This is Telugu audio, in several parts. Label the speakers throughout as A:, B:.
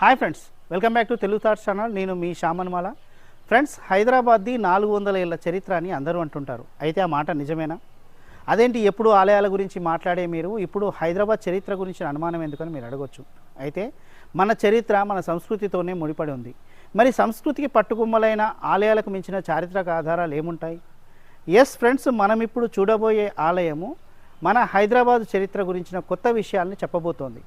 A: Hi friends welcome back to Telugu thoughts channel. నేను మీ శామన్మాల ఫ్రెండ్స్ హైదరాబాద్ది నాలుగు వందల ఏళ్ళ చరిత్ర అని అందరూ అంటుంటారు. అయితే ఆ మాట నిజమేనా? అదేంటి ఎప్పుడు ఆలయాల గురించి మాట్లాడే మీరు? ఇప్పుడు హైదరాబాద్ చరిత్ర గురించి అనుమానం ఎందుకని మీరు అడగొచ్చు. అయితే మన చరిత్ర మన సంస్కృతితోనే ముడిపడి ఉంది. మరి సంస్కృతికి పట్టుకుమ్మలైన ఆలయాలకు మించిన చారిత్రక ఆధారాలు ఏముంటాయి? ఎస్ ఫ్రెండ్స్ మనం ఇప్పుడు చూడబోయే ఆలయము మన హైదరాబాద్ చరిత్ర గురించిన కొత్త విషయాల్ని చెప్పబోతోంది.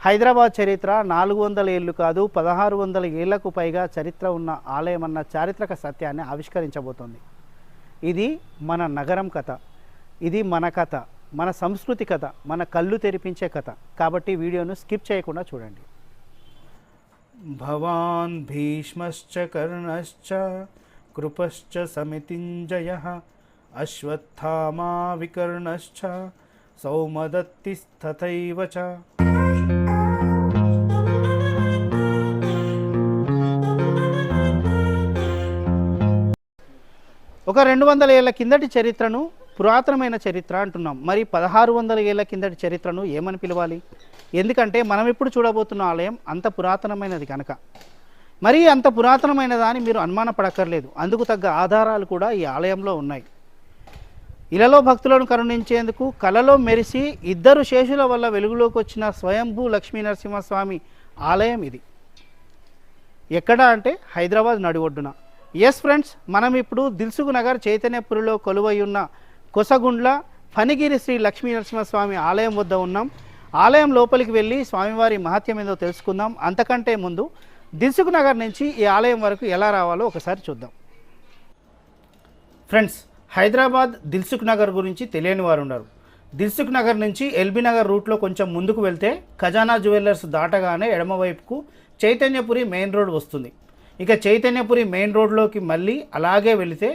A: హైదరాబాద్ చరిత్ర నాలుగు వందల ఏళ్ళు కాదు పదహారు వందల ఏళ్ళకు పైగా చరిత్ర ఉన్న ఆలయం అన్న చారిత్రక సత్యాన్ని ఆవిష్కరించబోతోంది. ఇది మన నగరం కథ. ఇది మన కథ. మన సంస్కృతి కథ. మన కళ్ళు తెరిపించే కథ. కాబట్టి వీడియోను స్కిప్ చేయకుండా చూడండి. భవాన్ భీష్మశ్చ కర్ణశ్చ కృపశ్చ సమితింజయ అశ్వత్థామా వికర్ణశ్చ సౌమదత్తిస్తథైవ చ ఒక రెండు వందల ఏళ్ళ కిందటి చరిత్రను పురాతనమైన చరిత్ర అంటున్నాం. మరి పదహారు వందల ఏళ్ళ కిందటి చరిత్రను ఏమని పిలవాలి? ఎందుకంటే మనం ఇప్పుడు చూడబోతున్న ఆలయం అంత పురాతనమైనది కనుక. మరి అంత పురాతనమైనదా అని మీరు అనుమానపడక్కర్లేదు. అందుకు తగ్గ ఆధారాలు కూడా ఈ ఆలయంలో ఉన్నాయి. ఇలలో భక్తులను కరుణించేందుకు కలలో మెరిసి ఇద్దరు శేషుల వల్ల వెలుగులోకి వచ్చిన స్వయంభూ లక్ష్మీ నరసింహస్వామి ఆలయం ఇది. ఎక్కడ అంటే హైదరాబాద్ నడివొడ్డున. ఎస్ ఫ్రెండ్స్ మనం ఇప్పుడు దిల్సుఖ్ నగర్ చైతన్యపురిలో కొలువై ఉన్న కొసగుండ్ల ఫణిగిరి శ్రీ లక్ష్మీ నరసింహస్వామి ఆలయం వద్ద ఉన్నాం. ఆలయం లోపలికి వెళ్ళి స్వామివారి మహత్యం ఏదో తెలుసుకుందాం. అంతకంటే ముందు దిల్సుఖ్ నగర్ నుంచి ఈ ఆలయం వరకు ఎలా రావాలో ఒకసారి చూద్దాం. ఫ్రెండ్స్ హైదరాబాద్ దిల్సుఖ్ నగర్ గురించి తెలియని వారు ఉన్నారు. దిల్సుఖ్ నగర్ నుంచి ఎల్బీ నగర్ రూట్లో కొంచెం ముందుకు వెళ్తే ఖజానా జ్యువెలర్స్ దాటగానే ఎడమవైపుకు చైతన్యపురి మెయిన్ రోడ్ వస్తుంది. ఇక చైతన్యపురి మెయిన్ రోడ్లోకి మళ్ళీ అలాగే వెళితే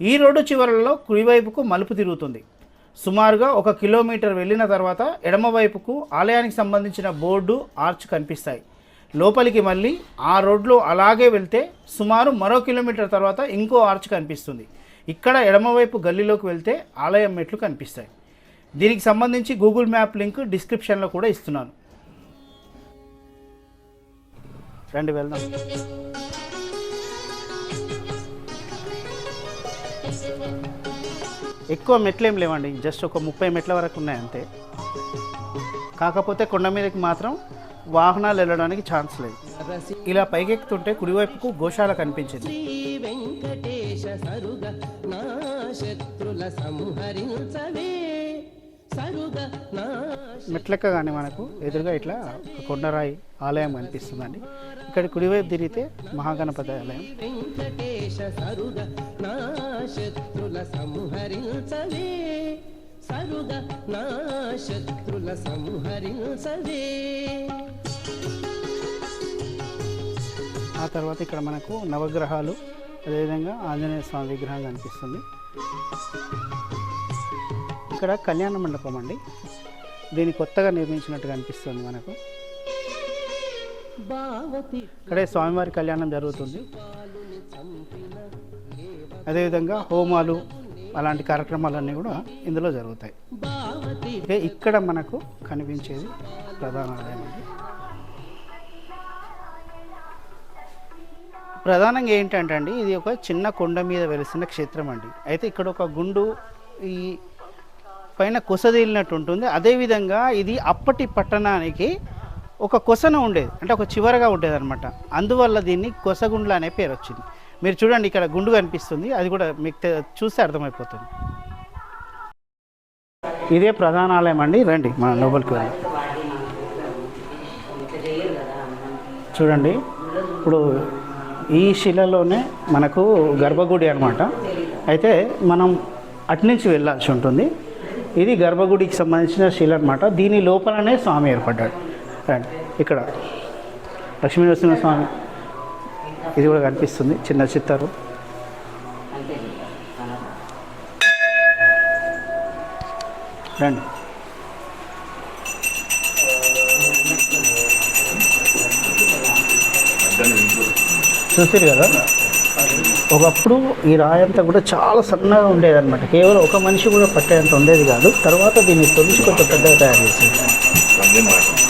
A: ఈ రోడ్డు చివరలలో కుడివైపుకు మలుపు తిరుగుతుంది. సుమారుగా ఒక కిలోమీటర్ వెళ్ళిన తర్వాత ఎడమవైపుకు ఆలయానికి సంబంధించిన బోర్డు ఆర్చ్ కనిపిస్తాయి. లోపలికి మళ్ళీ ఆ రోడ్లో అలాగే వెళ్తే సుమారు మరో కిలోమీటర్ తర్వాత ఇంకో ఆర్చ్ కనిపిస్తుంది. ఇక్కడ ఎడమవైపు గల్లీలోకి వెళ్తే ఆలయం మెట్లు కనిపిస్తాయి. దీనికి సంబంధించి గూగుల్ మ్యాప్ లింక్ డిస్క్రిప్షన్లో కూడా ఇస్తున్నాను. రండి వెళ్దాం. ఎక్కువ మెట్లు ఏం లేవండి. జస్ట్ ఒక ముప్పై మెట్ల వరకు ఉన్నాయి అంతే. కాకపోతే కొండ మీదకి మాత్రం వాహనాలు వెళ్ళడానికి ఛాన్స్ లేదు. ఇలా పైకెక్కుతుంటే కుడివైపుకు గోశాల కనిపించింది.
B: వెంకటేశ శత్రుల సంహరించవే. సరుగ నా
A: మెట్లెక్కగానే మనకు ఎదురుగా ఇట్లా కొండరాయి ఆలయం కనిపిస్తుందండి. ఇక్కడ కుడివైపు తిరిగితే మహాగణపతి ఆలయం.
B: సరుగ నా శత్రుల సంహరించవే
A: ఆ తర్వాత ఇక్కడ మనకు నవగ్రహాలు అదేవిధంగా ఆంజనేయ స్వామి విగ్రహం కనిపిస్తుంది. ఇక్కడ కళ్యాణ మండపం అండి. దీన్ని కొత్తగా నిర్మించినట్టుగా అనిపిస్తుంది మనకు. ఇక్కడే స్వామివారి కళ్యాణం జరుగుతుంది. అదేవిధంగా హోమాలు అలాంటి కార్యక్రమాలన్నీ కూడా ఇందులో జరుగుతాయి. ఇక్కడ మనకు కనిపించేది ప్రధాన ఆలయం అండి. ప్రధానంగా ఏంటంటే అండి ఇది ఒక చిన్న కొండ మీద వెలిసిన క్షేత్రం అండి. అయితే ఇక్కడ ఒక గుండు ఈ పైన కొసదీలినట్టు ఉంటుంది. అదేవిధంగా ఇది అప్పటి పట్టణానికి ఒక కొసన ఉండేది. అంటే ఒక చివరగా ఉండేది అనమాట అందువల్ల దీన్ని కొసగుండ్ల అనే పేరు వచ్చింది. మీరు చూడండి ఇక్కడ గుండు కనిపిస్తుంది. అది కూడా మీకు చూస్తే అర్థమైపోతుంది. ఇదే ప్రధాన ఆలయం అండి. రండి మన లోపలికి వెళ్ళి చూడండి. ఇప్పుడు ఈ శిలలోనే మనకు గర్భగుడి అనమాట అయితే మనం అట్నుంచి వెళ్ళాల్సి ఉంటుంది. ఇది గర్భగుడికి సంబంధించిన శిల అనమాట దీని లోపలనే స్వామి ఏర్పడ్డాడు. రండి ఇక్కడ. లక్ష్మీనరసింహ స్వామి. ఇది కూడా కనిపిస్తుంది చిన్న చిత్తారు రండి. చూసారు కదా? ఒకప్పుడు ఈ రాయి అంతా కూడా చాలా సన్నగా ఉండేదన్నమాట. కేవలం ఒక మనిషి కూడా పట్టేంత ఉండేది కాదు. తర్వాత దీన్ని తొలిచి కొంత పెద్దగా తయారు చేసింది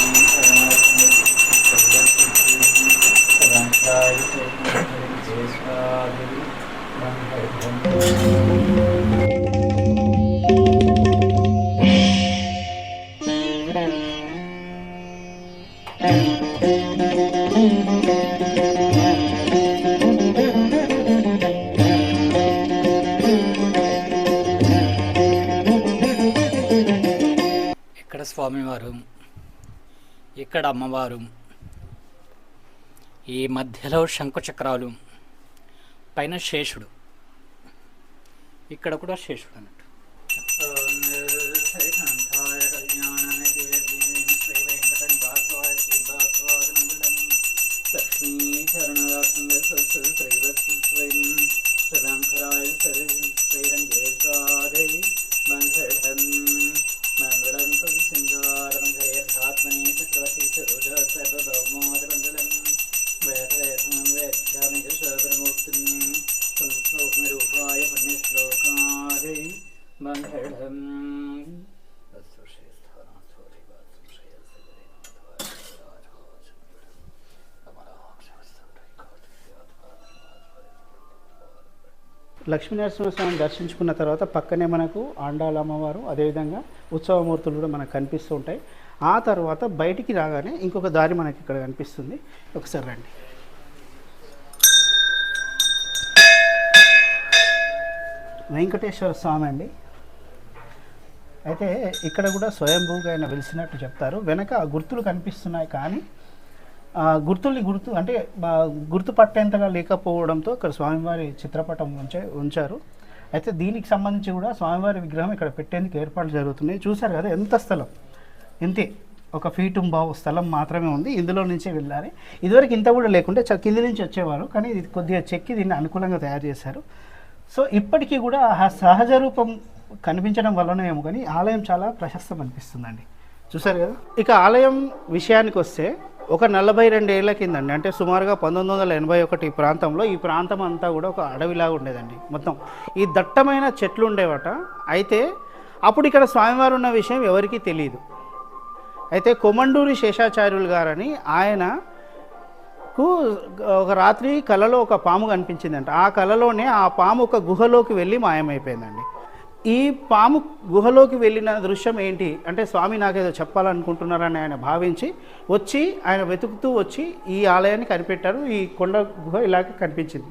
C: స్వామివారు ఇక్కడ అమ్మవారు ఈ మధ్యలో శంకుచక్రాలు పైన శేషుడు. ఇక్కడ కూడా శేషుడు అన్నట్టు.
A: లక్ష్మీనరసింహస్వామిని దర్శించుకున్న తర్వాత పక్కనే మనకు ఆండాల అమ్మవారు అదేవిధంగా ఉత్సవమూర్తులు కూడా మనకు కనిపిస్తూ ఉంటాయి. ఆ తర్వాత బయటికి రాగానే ఇంకొక దారి మనకి ఇక్కడ కనిపిస్తుంది. ఒకసారి రండి. వెంకటేశ్వర స్వామి అండి. అయితే ఇక్కడ కూడా స్వయంభూగా ఆయన వెలిసినట్టు చెప్తారు. వెనక ఆ గుర్తులు కనిపిస్తున్నాయి కానీ ఆ గుర్తుల్ని గుర్తు అంటే గుర్తుపట్టేంతగా లేకపోవడంతో ఇక్కడ స్వామివారి చిత్రపటం ఉంచే ఉంచారు. అయితే దీనికి సంబంధించి కూడా స్వామివారి విగ్రహం ఇక్కడ పెట్టేందుకు ఏర్పాట్లు జరుగుతున్నాయి. చూశారు కదా ఎంత స్థలం? ఇంతే. ఒక ఫీటు బావు స్థలం మాత్రమే ఉంది. ఇందులో నుంచే వెళ్ళాలి. ఇదివరకు ఇంత కూడా లేకుంటే చ- కింది నుంచి వచ్చేవారు. కానీ ఇది కొద్దిగా చెక్కి దీన్ని అనుకూలంగా తయారు చేశారు. సో ఇప్పటికీ కూడా ఆ సహజ రూపం కనిపించడం వల్లనే ఏమో కానీ ఆలయం చాలా ప్రశస్తం అనిపిస్తుందండి చూసారు కదా? ఇక ఆలయం విషయానికి వస్తే ఒక నలభై రెండు ఏళ్ళ కిందండి. అంటే సుమారుగా పంతొమ్మిది వందల ఎనభై ఒకటి ఈ ప్రాంతంలో ఈ ప్రాంతం అంతా కూడా ఒక అడవిలాగా ఉండేదండి మొత్తం. ఈ దట్టమైన చెట్లు ఉండేవట. అయితే అప్పుడు ఇక్కడ స్వామివారు ఉన్న విషయం ఎవరికీ తెలియదు అయితే కొమండూరి శేషాచార్యులు గారని ఆయనకు ఒక రాత్రి కలలో ఒక పాము కనిపించిందంట. ఆ కలలోనే ఆ పాము ఒక గుహలోకి వెళ్ళి మాయమైపోయిందండి. ఈ పాము గుహలోకి వెళ్ళిన దృశ్యం ఏంటి? అంటే స్వామి నాకేదో చెప్పాలనుకుంటున్నారని ఆయన భావించి వచ్చి ఆయన వెతుకుతూ వచ్చి ఈ ఆలయాన్ని కనిపెట్టారు. ఈ కొండ గుహ ఇలాగ కనిపించింది.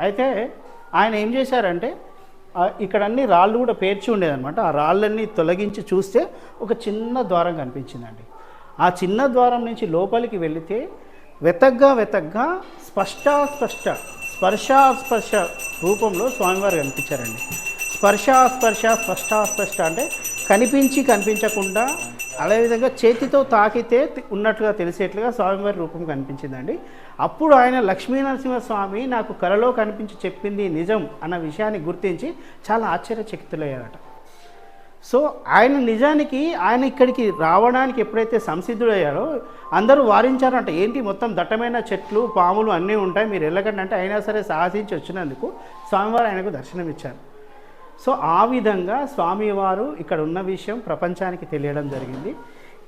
A: అయితే ఆయన ఏం చేశారంటే ఇక్కడ అన్ని రాళ్ళు కూడా పేర్చి ఉండేదన్నమాట. ఆ రాళ్ళన్నీ తొలగించి చూస్తే ఒక చిన్న ద్వారం కనిపించిందండి. ఆ చిన్న ద్వారం నుంచి లోపలికి వెళితే వెతగ్గా వెతగ్గా స్పష్టాస్పష్ట స్పర్శాస్పర్శ రూపంలో స్వామివారు కనిపించారండి. స్పర్శ స్పర్శ స్పష్ట స్పష్ట అంటే కనిపించి కనిపించకుండా అదేవిధంగా చేతితో తాకితే ఉన్నట్లుగా తెలిసేట్లుగా స్వామివారి రూపం కనిపించిందండి. అప్పుడు ఆయన లక్ష్మీనరసింహస్వామి నాకు కలలో కనిపించి చెప్పింది నిజం అన్న విషయాన్ని గుర్తించి చాలా ఆశ్చర్యచకితులయ్యారట. సో ఆయన నిజానికి ఆయన ఇక్కడికి రావడానికి ఎప్పుడైతే సంసిద్ధుడయ్యారో అందరూ వారించారంట ఏంటి మొత్తం దట్టమైన చెట్లు పాములు అన్నీ ఉంటాయి మీరు వెళ్ళకండి అంటే అయినా సరే సాహసించి వచ్చినందుకు స్వామివారు ఆయనకు దర్శనం ఇచ్చారు సో ఆ విధంగా స్వామివారు ఇక్కడ ఉన్న విషయం ప్రపంచానికి తెలియడం జరిగింది.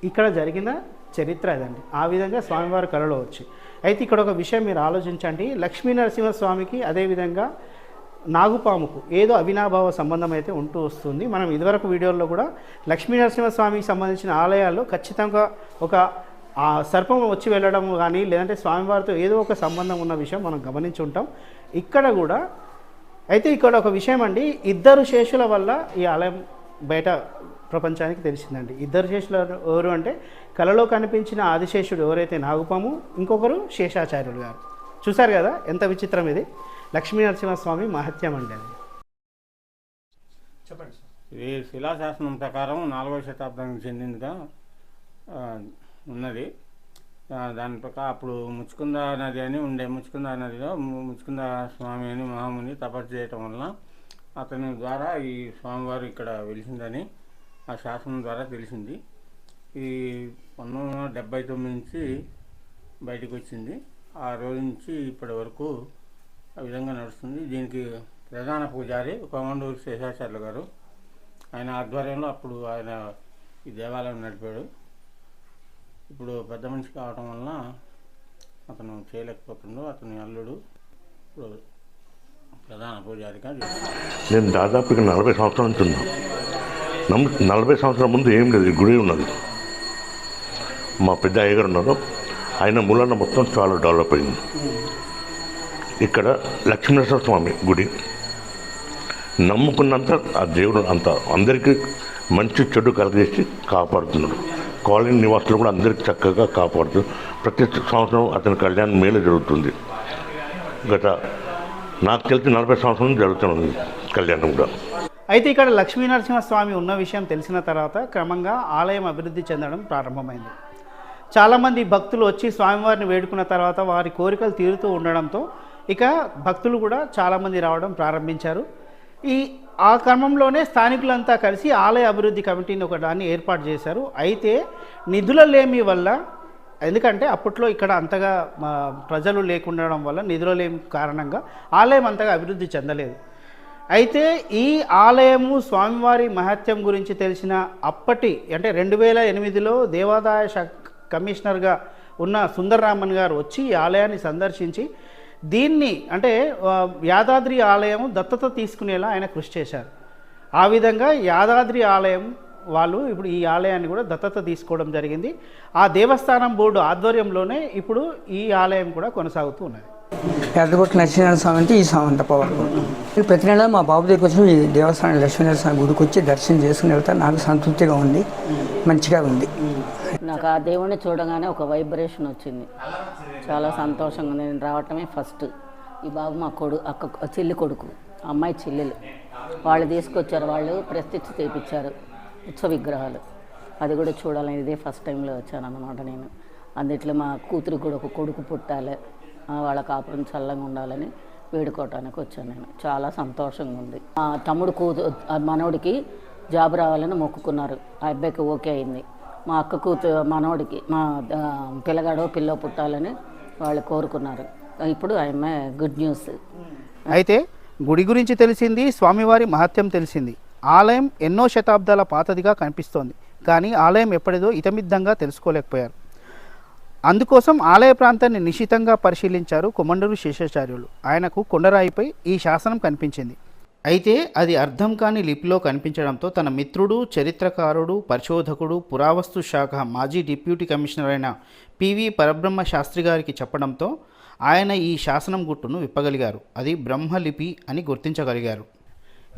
A: ఇక్కడ జరిగిన చరిత్ర అదండి ఆ విధంగా స్వామివారు కళలో వచ్చి. అయితే ఇక్కడ ఒక విషయం మీరు ఆలోచించండి. లక్ష్మీ నరసింహస్వామికి అదేవిధంగా నాగుపాముకు ఏదో అవినాభావ సంబంధం అయితే ఉంటూ వస్తుంది. మనం ఇదివరకు వీడియోల్లో కూడా లక్ష్మీ నరసింహస్వామికి సంబంధించిన ఆలయాల్లో ఖచ్చితంగా ఒక ఆ సర్పం వచ్చి వెళ్ళడం కానీ లేదంటే స్వామివారితో ఏదో ఒక సంబంధం ఉన్న విషయం మనం గమనించి ఉంటాం. ఇక్కడ కూడా అయితే ఇక్కడ ఒక విషయం అండి ఇద్దరు శేషుల వల్ల ఈ ఆలయం బయట ప్రపంచానికి తెలిసిందండి. ఇద్దరు శేషులు ఎవరు? అంటే కలలో కనిపించిన ఆదిశేషుడు ఎవరైతే నాగుపాము ఇంకొకరు శేషాచార్యులు గారు. చూశారు కదా ఎంత విచిత్రం ఇది. లక్ష్మీ నరసింహస్వామి మహత్యం అండి అది. చెప్పండి
D: ఇది శిలాశాసనం ప్రకారం నాలుగవ శతాబ్దానికి చెందినదిగా ఆ, ఉన్నది. దాని ప్రకారం అప్పుడు ముచ్చుకుంద నది అని ఉండే. ముచ్చుకుంద నదిలో ము- ముచ్చుకుంద స్వామి అని మహాముని తపస్సు చేయటం వలన అతని ద్వారా ఈ స్వామివారు ఇక్కడ వెలిసిందని ఆ శాసనం ద్వారా తెలిసింది. ఈ పంతొమ్మిది వందల డెబ్బై తొమ్మిది నుంచి బయటకు వచ్చింది. ఆ రోజు నుంచి ఇప్పటి వరకు ఆ విధంగా నడుస్తుంది. దీనికి ప్రధాన పూజారి కోమండూరు శేషాచార్యులు గారు. ఆయన ఆధ్వర్యంలో అప్పుడు ఆయన ఈ దేవాలయం నడిపాడు. ఇప్పుడు పెద్ద మనిషి కావటం వలన అతను చేయలేకపోతుండో అతని అల్లుడు ఇప్పుడు ప్రధాన పూజారిగా
E: నేను దాదాపుగా నలభై సంవత్సరాల నుంచి ఉన్నా నలభై సంవత్సరాల ముందు ఏం లేదు గుడి ఉన్నది. మా పెద్ద అయ్యగారు ఉన్నారు. ఆయన మూలన్న మొత్తం చాలా డెవలప్ అయింది. ఇక్కడ లక్ష్మీనరసింహ స్వామి గుడి. నమ్ముకున్నంత ఆ దేవుడు అంత అందరికీ మంచి చెడు కలిగేసి కాపాడుతున్నాడు. కాలనీ నివాసులు కూడా అందరికీ చక్కగా కాపాడుతూ ప్రతి సంవత్సరం అతని కళ్యాణం మేలు జరుగుతుంది. గత నాకు తెలిసి నలభై సంవత్సరం జరుగుతుంది కళ్యాణం కూడా.
A: అయితే ఇక్కడ లక్ష్మీ నరసింహస్వామి ఉన్న విషయం తెలిసిన తర్వాత క్రమంగా ఆలయం అభివృద్ధి చెందడం ప్రారంభమైంది. చాలామంది భక్తులు వచ్చి స్వామివారిని వేడుకున్న తర్వాత వారి కోరికలు తీరుతూ ఉండడంతో ఇక భక్తులు కూడా చాలామంది రావడం ప్రారంభించారు. ఈ ఆ క్రమంలోనే స్థానికులంతా కలిసి ఆలయ అభివృద్ధి కమిటీని ఒక దాన్ని ఏర్పాటు చేశారు. అయితే నిధుల లేమి వల్ల ఎందుకంటే అప్పట్లో ఇక్కడ అంతగా ప్రజలు లేకుండడం వల్ల నిధుల లేమి కారణంగా ఆలయం అంతగా అభివృద్ధి చెందలేదు. అయితే ఈ ఆలయము స్వామివారి మహత్యం గురించి తెలిసిన అప్పటి అంటే రెండు వేల ఎనిమిదిలో దేవాదాయ శాఖ కమిషనర్గా ఉన్న సుందరరామన్ గారు వచ్చి ఈ ఆలయాన్ని సందర్శించి దీన్ని అంటే యాదాద్రి ఆలయం దత్తత తీసుకునేలా ఆయన కృషి చేశారు. ఆ విధంగా యాదాద్రి ఆలయం వాళ్ళు ఇప్పుడు ఈ ఆలయాన్ని కూడా దత్తత తీసుకోవడం జరిగింది. ఆ దేవస్థానం బోర్డు ఆధ్వర్యంలోనే ఇప్పుడు ఈ ఆలయం కూడా కొనసాగుతూ ఉన్నది.
F: ఎర్రగొట్ట నరసింహ స్వామి అంటే ఈ స్వామి అంత పవర్ ప్రతి నెల మా బాబు దగ్గరికి వచ్చి ఈ దేవస్థానం లక్ష్మీనరసింహ స్వామి గుడికి వచ్చి దర్శనం చేసుకుని వెళ్తా నాకు సంతృప్తిగా ఉంది. మంచిగా ఉంది.
G: నాకు ఆ దేవుణ్ణి చూడగానే ఒక వైబ్రేషన్ వచ్చింది. చాలా సంతోషంగా ఉంది నేను రావటమే ఫస్ట్. ఈ బాబు మా కొడు అక్క చెల్లి కొడుకు అమ్మాయి చెల్లెలు. వాళ్ళు తీసుకొచ్చారు వాళ్ళు ప్రతిష్ఠ చేయించారు ఉత్సవ విగ్రహాలు. అది కూడా చూడాలని ఇదే ఫస్ట్ టైంలో వచ్చాను అనమాట నేను. అందుట్లో మా కూతురు కూడా ఒక కొడుకు పుట్టాలి. వాళ్ళ కాపురం చల్లగా ఉండాలని వేడుకోవటానికి వచ్చాను నేను. చాలా సంతోషంగా ఉంది. మా తమ్ముడు కూతు మనవడికి జాబ్ రావాలని మొక్కుకున్నారు. ఆ అబ్బాయికి ఓకే అయింది. మా అక్క కూతురు మనవడికి మా పిల్లగాడో పిల్ల పుట్టాలని వాళ్ళు కోరుకున్నారు. ఇప్పుడు ఐఎమ్ గుడ్ న్యూస్.
A: అయితే గుడి గురించి తెలిసింది స్వామివారి మహత్యం తెలిసింది. ఆలయం ఎన్నో శతాబ్దాల పాతదిగా కనిపిస్తోంది. కానీ ఆలయం ఎప్పటిదో ఇతమిద్దంగా తెలుసుకోలేకపోయారు. అందుకోసం ఆలయ ప్రాంతాన్ని నిశితంగా పరిశీలించారు కుమండూరు శేషాచార్యులు. ఆయనకు కొండరాయిపై ఈ శాసనం కనిపించింది. అయితే అది అర్థం కాని లిపిలో కనిపించడంతో తన మిత్రుడు చరిత్రకారుడు పరిశోధకుడు పురావస్తు శాఖ మాజీ డిప్యూటీ కమిషనర్ అయిన పివి పరబ్రహ్మ శాస్త్రి గారికి చెప్పడంతో ఆయన ఈ శాసనం గుట్టును విప్పగలిగారు. అది బ్రహ్మలిపి అని గుర్తించగలిగారు.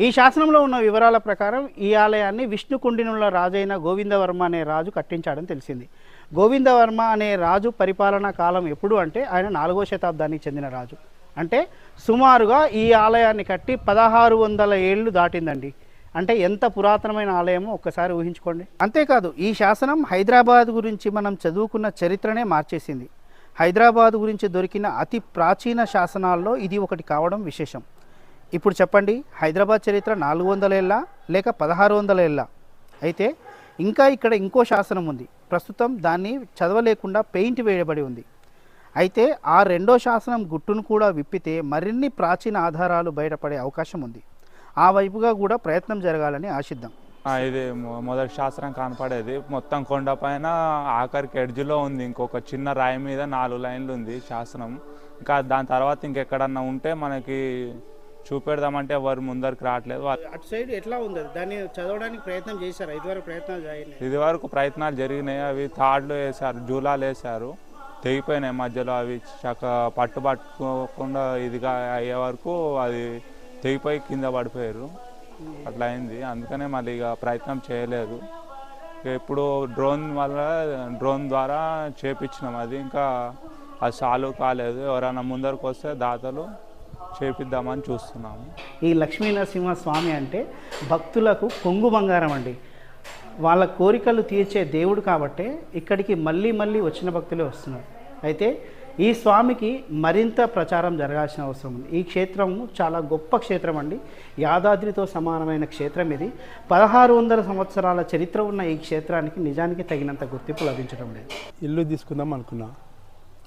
A: ఈ శాసనంలో ఉన్న వివరాల ప్రకారం ఈ ఆలయాన్ని విష్ణుకుండినుల రాజైన గోవిందవర్మ అనే రాజు కట్టించాడని తెలిసింది. గోవిందవర్మ అనే రాజు పరిపాలనా కాలం ఎప్పుడు అంటే ఆయన నాలుగో శతాబ్దానికి చెందిన రాజు. అంటే సుమారుగా ఈ ఆలయాన్ని కట్టి పదహారు వందల ఏళ్ళు దాటిందండి. అంటే ఎంత పురాతనమైన ఆలయమో ఒక్కసారి ఊహించుకోండి. అంతేకాదు ఈ శాసనం హైదరాబాద్ గురించి మనం చదువుకున్న చరిత్రనే మార్చేసింది. హైదరాబాద్ గురించి దొరికిన అతి ప్రాచీన శాసనాల్లో ఇది ఒకటి కావడం విశేషం. ఇప్పుడు చెప్పండి హైదరాబాద్ చరిత్ర నాలుగు వందల ఏళ్ళ లేక పదహారు వందల ఏళ్ళ? అయితే ఇంకా ఇక్కడ ఇంకో శాసనం ఉంది. ప్రస్తుతం దాన్ని చదవలేకుండా పెయింట్ వేయబడి ఉంది. అయితే ఆ రెండో శాసనం గుట్టును కూడా విప్పితే మరిన్ని ప్రాచీన ఆధారాలు బయటపడే అవకాశం ఉంది. ఆ వైపుగా కూడా ప్రయత్నం జరగాలని ఆశిద్దాం.
H: ఆ, ఇది మొదటి శాస్త్రం కనపడేది. మొత్తం కొండ పైన ఆఖరికి ఎడ్జ్లో ఉంది. ఇంకొక చిన్న రాయి మీద నాలుగు లైన్లు ఉంది శాసనం. ఇంకా దాని తర్వాత ఇంకెక్కడన్నా ఉంటే మనకి చూపెడదామంటే ఎవరు ముందరికి రావట్లేదు.
A: అటు సైడ్ ఎట్లా ఉంది? దాన్ని చదవడానికి ప్రయత్నం చేశారు? ఇదివరకు ప్రయత్నాలు
H: ఇది వరకు ప్రయత్నాలు జరిగినాయి. అవి తాడ్లు వేశారు జూలాలు వేశారు. తెగిపోయినాయి మధ్యలో అవి చక్క పట్టు పట్టుకోకుండా ఇదిగా అయ్యే వరకు అది తెగిపోయి కింద పడిపోయారు. అట్లా అయింది. అందుకనే మళ్ళీ ఇక ప్రయత్నం చేయలేదు. ఇప్పుడు డ్రోన్ వల్ల డ్రోన్ ద్వారా చేపించినాం. అది ఇంకా అది సాల్వ్ కాలేదు. ఎవరైనా ముందరకు వస్తే దాతలు చేపిద్దామని చూస్తున్నాము.
A: ఈ లక్ష్మీ నరసింహ స్వామి అంటే భక్తులకు కొంగు బంగారం అండి. వాళ్ళ కోరికలు తీర్చే దేవుడు కాబట్టే ఇక్కడికి మళ్ళీ మళ్ళీ వచ్చిన భక్తులే వస్తున్నారు. అయితే ఈ స్వామికి మరింత ప్రచారం జరగాల్సిన అవసరం ఉంది. ఈ క్షేత్రము చాలా గొప్ప క్షేత్రం అండి. యాదాద్రితో సమానమైన క్షేత్రం ఇది. పదహారు వందల సంవత్సరాల చరిత్ర ఉన్న ఈ క్షేత్రానికి నిజానికి తగినంత గుర్తింపు లభించడం లేదు.
I: ఇల్లు తీసుకుందాం అనుకున్నా.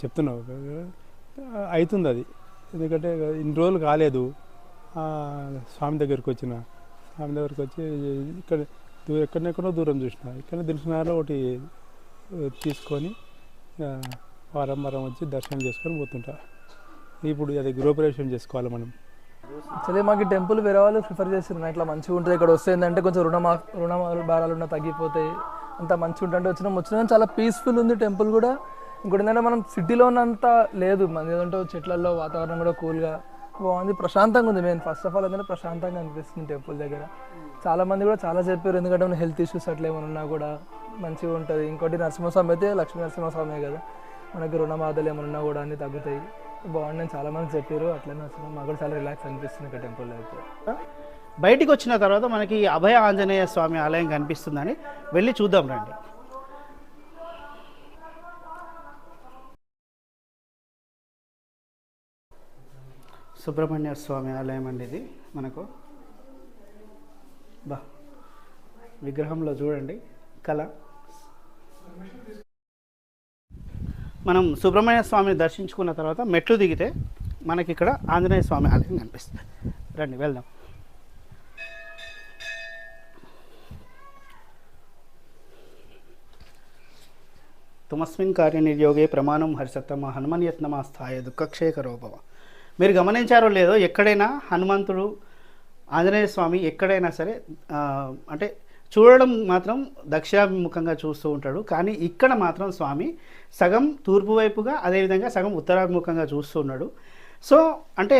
I: చెప్తున్నావు. అవుతుంది అది. ఎందుకంటే ఇన్ని రోజులు కాలేదు. స్వామి దగ్గరికి వచ్చిన. స్వామి దగ్గరికి వచ్చి ఇక్కడ ఎక్కడెక్కడో దూరం చూసిన. ఇక్కడ తెలిసినారో ఒకటి తీసుకొని వారం వారం వచ్చి దర్శనం చేసుకొని పోతుంటా. ఇప్పుడు అది గృహప్రవేశం చేసుకోవాలి మనం.
J: యాక్చువల్లీ మాకు టెంపుల్ వేరే వాళ్ళు ప్రిఫర్ చేస్తున్నారు ఇట్లా మంచిగా ఉంటుంది ఇక్కడ వస్తే ఏంటంటే కొంచెం రుణ రుణ భారాలు ఉన్న తగ్గిపోతాయి. అంత మంచిగా ఉంటుంది వచ్చిన. వచ్చినాం చాలా పీస్ఫుల్ ఉంది టెంపుల్ కూడా. ఇంకోటి ఏంటంటే మనం సిటీలో ఉన్నంత లేదు. మన ఏదంటే చెట్లలో వాతావరణం కూడా కూల్గా బాగుంది. ప్రశాంతంగా ఉంది మెయిన్ ఫస్ట్ ఆఫ్ ఆల్ ఏంటంటే ప్రశాంతంగా అనిపిస్తుంది టెంపుల్ దగ్గర. చాలా మంది కూడా చాలా చెప్పారు. ఎందుకంటే మన హెల్త్ ఇష్యూస్ అట్లా ఏమైనా ఉన్నా కూడా మంచిగా ఉంటుంది. ఇంకోటి నరసింహస్వామి అయితే లక్ష్మీ నరసింహస్వామి కదా. మనకి రుణబాధలు ఏమన్నా ఏమైనా ఉన్నా కూడా అన్ని తగ్గుతాయి. బాగుంది అని చాలామంది చెప్పారు. అట్లనే వచ్చినాం మాకు కూడా చాలా రిలాక్స్ అనిపిస్తుంది ఇక్కడ టెంపుల్ అయితే.
A: బయటికి వచ్చిన తర్వాత మనకి అభయ ఆంజనేయ స్వామి ఆలయం కనిపిస్తుందని వెళ్ళి చూద్దాం రండి. సుబ్రహ్మణ్య స్వామి ఆలయం అండి ఇది మనకు. బా విగ్రహంలో చూడండి. కళ. మనం సుబ్రహ్మణ్య స్వామిని దర్శించుకున్న తర్వాత మెట్లు దిగితే మనకి ఇక్కడ ఆంజనేయ స్వామి ఆలయం కనిపిస్తుంది. రండి వెళ్దాం. తుమస్మిన్ కార్యనిర్యోగే ప్రమాణం హరిసత్తమ హనుమన్యత్నమాస్థాయ దుఃఖక్షేకరోభవ మీరు గమనించారో లేదో ఎక్కడైనా హనుమంతుడు ఆంజనేయ స్వామి ఎక్కడైనా సరే అంటే చూడడం మాత్రం దక్షిణాభిముఖంగా చూస్తూ ఉంటాడు. కానీ ఇక్కడ మాత్రం స్వామి సగం తూర్పు వైపుగా అదేవిధంగా సగం ఉత్తరాభిముఖంగా చూస్తూ ఉన్నాడు. సో అంటే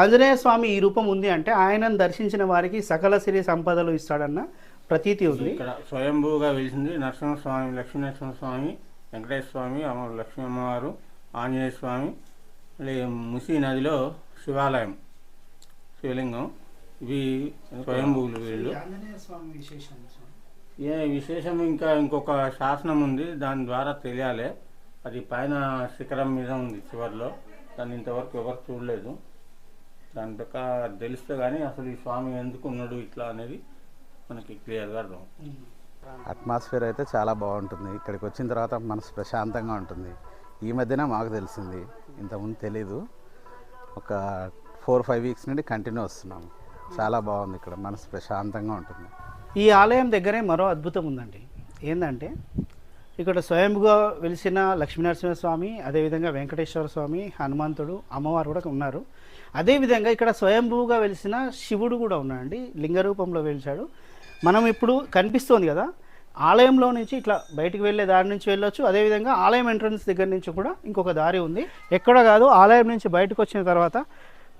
A: ఆంజనేయ స్వామి ఈ రూపం ఉంది అంటే ఆయనను దర్శించిన వారికి సకల సిరి సంపదలు ఇస్తాడన్న ప్రతీతి ఉంది.
D: ఇక్కడ స్వయంభూగా వెలిసింది నరసింహస్వామి లక్ష్మీ నరసింహస్వామి వెంకటేశ్వర స్వామి అమ్మ లక్ష్మీ అమ్మవారు ఆంజనేయ స్వామి మళ్ళీ ముసి నదిలో శివాలయం శివలింగం. ఇవి స్వయంభూలు వీళ్ళు. ఏ విశేషం ఇంకా ఇంకొక శాసనం ఉంది దాని ద్వారా తెలియాలి. అది పైన శిఖరం మీద ఉంది చివరిలో. దాన్ని ఇంతవరకు ఎవరు చూడలేదు. దాని ప్రకారం తెలిస్తే కానీ అసలు ఈ స్వామి ఎందుకు ఉన్నాడు ఇట్లా అనేది మనకి క్లియర్గా అర్థం
K: అట్మాస్ఫియర్ అయితే చాలా బాగుంటుంది. ఇక్కడికి వచ్చిన తర్వాత మనసు ప్రశాంతంగా ఉంటుంది. ఈ మధ్యన మాకు తెలిసింది. ఇంతకుముందు తెలీదు. ఒక ఫోర్ ఫైవ్ వీక్స్ నుండి కంటిన్యూ వస్తున్నాము. చాలా బాగుంది ఇక్కడ. మనసు ప్రశాంతంగా ఉంటుంది.
A: ఈ ఆలయం దగ్గరే మరో అద్భుతం ఉందండి. ఏంటంటే ఇక్కడ స్వయంగా వెలిసిన లక్ష్మీనరసింహ స్వామి అదేవిధంగా వెంకటేశ్వర స్వామి హనుమంతుడు అమ్మవారు కూడా ఉన్నారు. అదేవిధంగా ఇక్కడ స్వయంభూగా వెలిసిన శివుడు కూడా ఉన్నాడండి. లింగ రూపంలో వెలిచాడు. మనం ఇప్పుడు కనిపిస్తోంది కదా ఆలయంలో నుంచి ఇట్లా బయటికి వెళ్ళే దారి నుంచి వెళ్ళొచ్చు. అదేవిధంగా ఆలయం ఎంట్రన్స్ దగ్గర నుంచి కూడా ఇంకొక దారి ఉంది. ఎక్కడ కాదు ఆలయం నుంచి బయటకు వచ్చిన తర్వాత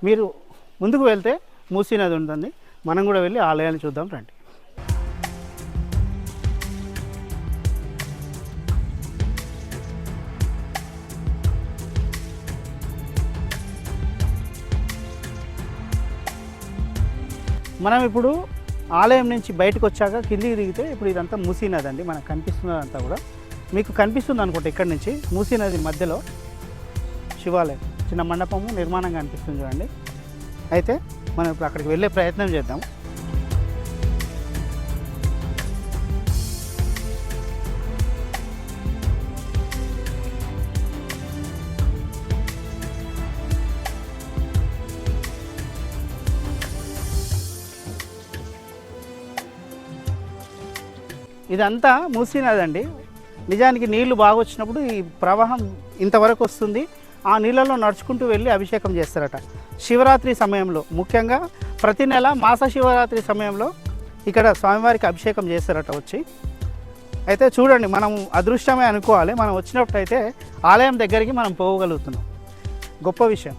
A: మీరు ముందుకు వెళ్తే మూసీ నది ఉంటుంది మనం కూడా వెళ్ళి ఆలయాన్ని చూద్దాం రండి. మనం ఇప్పుడు ఆలయం నుంచి బయటకు వచ్చాక కిందికి దిగితే ఇప్పుడు ఇదంతా మూసీ నది అండి మనకు కనిపిస్తున్నదంతా కూడా. మీకు కనిపిస్తుంది అనుకుంటే ఇక్కడి నుంచి. మూసీ నది మధ్యలో శివాలయం. చిన్న మండపము నిర్మాణం కనిపిస్తుంది చూడండి. అయితే మనం ఇప్పుడు అక్కడికి వెళ్ళే ప్రయత్నం చేద్దాం. ఇదంతా మూసీ నది అండి. నిజానికి నీళ్ళు బాగా వచ్చినప్పుడు ఈ ప్రవాహం ఇంతవరకు వస్తుంది. ఆ నీళ్ళలో నడుచుకుంటూ వెళ్ళి అభిషేకం చేస్తారట. శివరాత్రి సమయంలో ముఖ్యంగా ప్రతి నెల మాస శివరాత్రి సమయంలో ఇక్కడ స్వామివారికి అభిషేకం చేస్తారట వచ్చి. అయితే చూడండి మనం అదృష్టమే అనుకోవాలి. మనం వచ్చినప్పుడు అయితే ఆలయం దగ్గరికి మనం పోగలుగుతున్నాం. గొప్ప విషయం.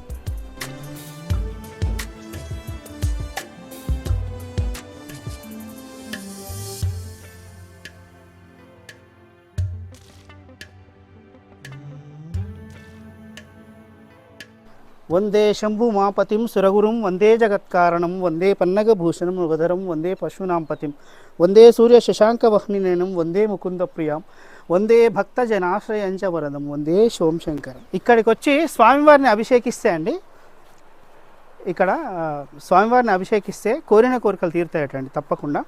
A: వందే శంభుమాపతిం సురగురుం వందే జగత్కారణం వందే పన్నగభూషణం మృగధరం వందే పశూనాం పతిం వందే సూర్య శశాంక వహ్నినేనం వందే ముకుంద ప్రియాం వందే భక్త జనాశ్రయంచ వరదం వందే సోమశంకరం ఇక్కడికి వచ్చి స్వామివారిని అభిషేకిస్తే అండి ఇక్కడ స్వామివారిని అభిషేకిస్తే కోరిన కోరికలు తీరుతాయటండి తప్పకుండా.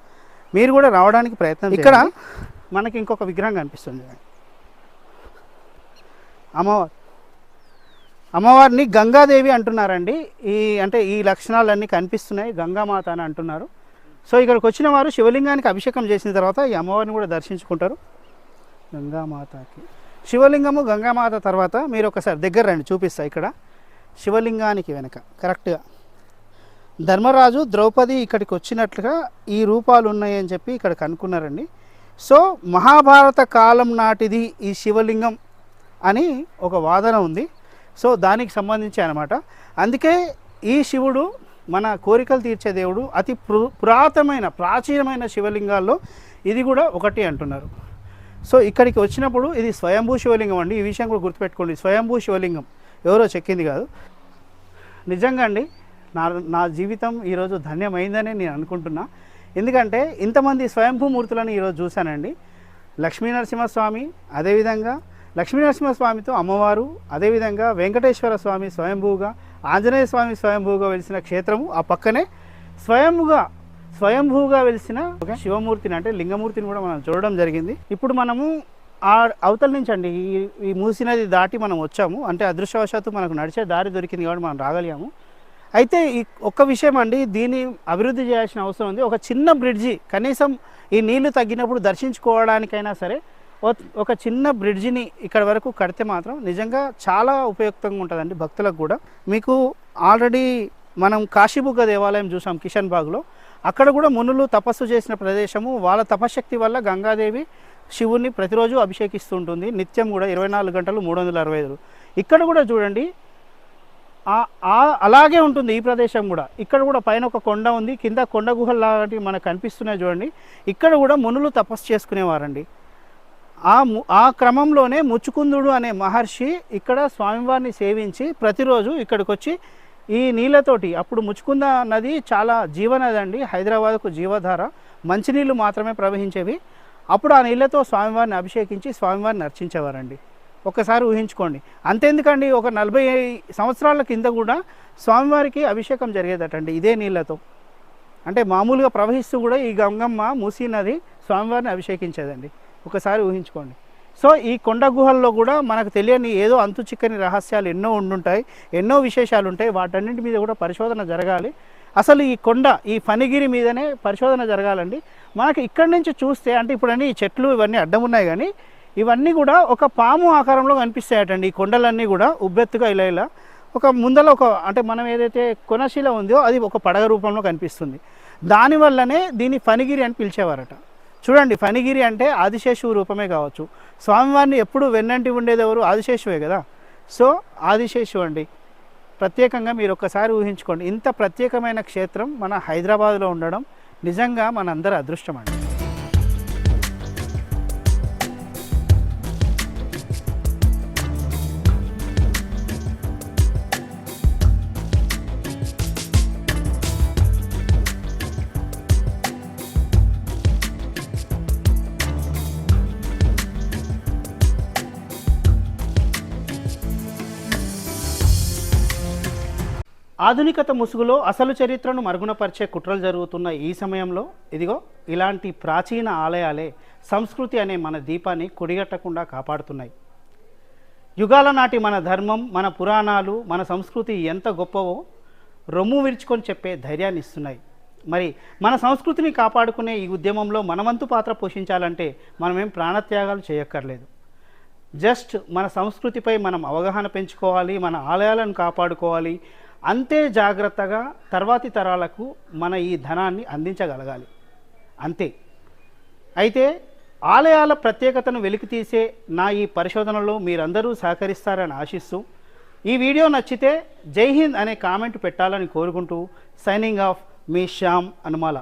A: మీరు కూడా రావడానికి ప్రయత్నం ఇక్కడ మనకి ఇంకొక విగ్రహం కనిపిస్తుంది అమ్మవారు. అమ్మవారిని గంగాదేవి అంటున్నారండి. ఈ అంటే ఈ లక్షణాలన్నీ కనిపిస్తున్నాయి. గంగామాత అని అంటున్నారు. సో ఇక్కడికి వచ్చిన వారు శివలింగానికి అభిషేకం చేసిన తర్వాత ఈ అమ్మవారిని కూడా దర్శించుకుంటారు. గంగామాతకి. శివలింగము గంగామాత తర్వాత మీరు ఒకసారి దగ్గర రండి చూపిస్తా ఇక్కడ. శివలింగానికి వెనక కరెక్ట్గా ధర్మరాజు ద్రౌపది ఇక్కడికి వచ్చినట్లుగా ఈ రూపాలు ఉన్నాయని చెప్పి ఇక్కడ కనుక్కున్నారండి. సో మహాభారత కాలం నాటిది ఈ శివలింగం అని ఒక వాదన ఉంది. సో దానికి సంబంధించి అనమాట అందుకే ఈ శివుడు మన కోరికలు తీర్చే దేవుడు అతి పురాతనమైన ప్రాచీనమైన శివలింగాల్లో ఇది కూడా ఒకటి అంటున్నారు. సో ఇక్కడికి వచ్చినప్పుడు ఇది స్వయంభూ శివలింగం అండి. ఈ విషయం కూడా గుర్తుపెట్టుకోండి. స్వయంభూ శివలింగం. ఎవరో చెక్కింది కాదు. నిజంగా అండి నా నా జీవితం ఈరోజు ధన్యమైందని నేను అనుకుంటున్నా. ఎందుకంటే ఇంతమంది స్వయంభూ మూర్తులను ఈరోజు చూశానండి. లక్ష్మీ నరసింహస్వామి అదేవిధంగా లక్ష్మీనరసింహస్వామితో అమ్మవారు అదేవిధంగా వెంకటేశ్వర స్వామి స్వయంభూగా ఆంజనేయ స్వామి స్వయంభూగా వెలిసిన క్షేత్రము ఆ పక్కనే స్వయంభుగా స్వయంభూగా వెలిసిన ఒక శివమూర్తిని అంటే లింగమూర్తిని కూడా మనం చూడడం జరిగింది. ఇప్పుడు మనము ఆ అవతల నుంచి అండి ఈ ఈ మూసినది దాటి మనం వచ్చాము. అంటే అదృష్టవశాత్తు మనకు నడిచే దారి దొరికింది కాబట్టి మనం రాగలిగాము. అయితే ఈ ఒక్క విషయం అండి దీన్ని అభివృద్ధి చేయాల్సిన అవసరం ఉంది. ఒక చిన్న బ్రిడ్జి కనీసం ఈ నీళ్ళు తగ్గినప్పుడు దర్శించుకోవడానికైనా సరే ఒక చిన్న బ్రిడ్జిని ఇక్కడ వరకు కడితే మాత్రం నిజంగా చాలా ఉపయుక్తంగా ఉంటుందండి భక్తులకు కూడా. మీకు ఆల్రెడీ మనం కాశీబుగ్గ దేవాలయం చూసాం కిషన్ బాగ్లో. అక్కడ కూడా మునులు తపస్సు చేసిన ప్రదేశము. వాళ్ళ తపశక్తి వల్ల గంగాదేవి శివుణ్ణి ప్రతిరోజు అభిషేకిస్తుంటుంది నిత్యం కూడా ఇరవై నాలుగు గంటలు మూడు వందల అరవై ఐదు ఇక్కడ కూడా చూడండి. అలాగే ఉంటుంది ఈ ప్రదేశం కూడా. ఇక్కడ కూడా పైన ఒక కొండ ఉంది. కింద కొండ గుహలు లాంటివి మనకు కనిపిస్తున్నాయి చూడండి. ఇక్కడ కూడా మునులు తపస్సు చేసుకునేవారండి. ఆ ము- ఆ క్రమంలోనే ముచ్చుకుందుడు అనే మహర్షి ఇక్కడ స్వామివారిని సేవించి ప్రతిరోజు ఇక్కడికి వచ్చి ఈ నీళ్ళతోటి అప్పుడు ముచ్చుకుంద నది చాలా జీవనది అండి హైదరాబాద్కు జీవధార మంచినీళ్ళు మాత్రమే ప్రవహించేవి. అప్పుడు ఆ నీళ్ళతో స్వామివారిని అభిషేకించి స్వామివారిని అర్చించేవారండి ఒకసారి ఊహించుకోండి. అంతెందుకండి ఒక నలభై సంవత్సరాల కింద కూడా స్వామివారికి అభిషేకం జరిగేదటండి ఇదే నీళ్ళతో. అంటే మామూలుగా ప్రవహిస్తూ కూడా ఈ గంగమ్మ మూసీ నది స్వామివారిని అభిషేకించేదండి. ఒకసారి ఊహించుకోండి. సో ఈ కొండ గుహల్లో కూడా మనకు తెలియని ఏదో అంతు చిక్కని రహస్యాలు ఎన్నో ఉండుంటాయి ఎన్నో విశేషాలు ఉంటాయి. వాటన్నింటి మీద కూడా పరిశోధన జరగాలి. అసలు ఈ కొండ ఈ ఫణిగిరి మీదనే పరిశోధన జరగాలండి. మనకి ఇక్కడి నుంచి చూస్తే అంటే ఇప్పుడు ఈ చెట్లు ఇవన్నీ అడ్డం ఉన్నాయి కానీ ఇవన్నీ కూడా ఒక పాము ఆకారంలో కనిపిస్తాయటండి. ఈ కొండలన్నీ కూడా ఉబ్బెత్తుగా ఇలా ఇలా. ఒక ముందల ఒక అంటే మనం ఏదైతే కొనశిల ఉందో అది ఒక పడగ రూపంలో కనిపిస్తుంది. దానివల్లనే దీన్ని ఫణిగిరి అని పిలిచేవారట. చూడండి ఫణిగిరి అంటే ఆదిశేషువు రూపమే కావచ్చు. స్వామివారిని ఎప్పుడు వెన్నంటి ఉండేది ఎవరు? ఆదిశేషువే కదా? సో ఆదిశేషు అండి. ప్రత్యేకంగా మీరు ఒక్కసారి ఊహించుకోండి. ఇంత ప్రత్యేకమైన క్షేత్రం మన హైదరాబాద్లో ఉండడం నిజంగా మనందరి అదృష్టం అండి. ఆధునికత ముసుగులో అసలు చరిత్రను మరుగునపరిచే కుట్రలు జరుగుతున్న ఈ సమయంలో ఇదిగో ఇలాంటి ప్రాచీన ఆలయాలే సంస్కృతి అనే మన దీపాన్ని కొడిగట్టకుండా కాపాడుతున్నాయి. యుగాల నాటి మన ధర్మం మన పురాణాలు మన సంస్కృతి ఎంత గొప్పవో రొమ్ము విరుచుకొని చెప్పే ధైర్యాన్ని ఇస్తున్నాయి. మరి మన సంస్కృతిని కాపాడుకునే ఈ ఉద్యమంలో మనవంతు పాత్ర పోషించాలంటే మనమేం ప్రాణత్యాగాలు చేయక్కర్లేదు. జస్ట్ మన సంస్కృతిపై మనం అవగాహన పెంచుకోవాలి మన ఆలయాలను కాపాడుకోవాలి అంతే జాగ్రత్తగా తర్వాతి తరాలకు మన ఈ ధనాన్ని అందించగలగాలి. అంతే. అయితే ఆలయాల ప్రత్యేకతను వెలికితీసే నా ఈ పరిశోధనలో మీరందరూ సహకరిస్తారని ఆశిస్తూ ఈ వీడియో నచ్చితే జై హింద్ అనే కామెంట్ పెట్టాలని కోరుకుంటూ సైనింగ్ ఆఫ్ మీ శ్యామ్ అనుమాల.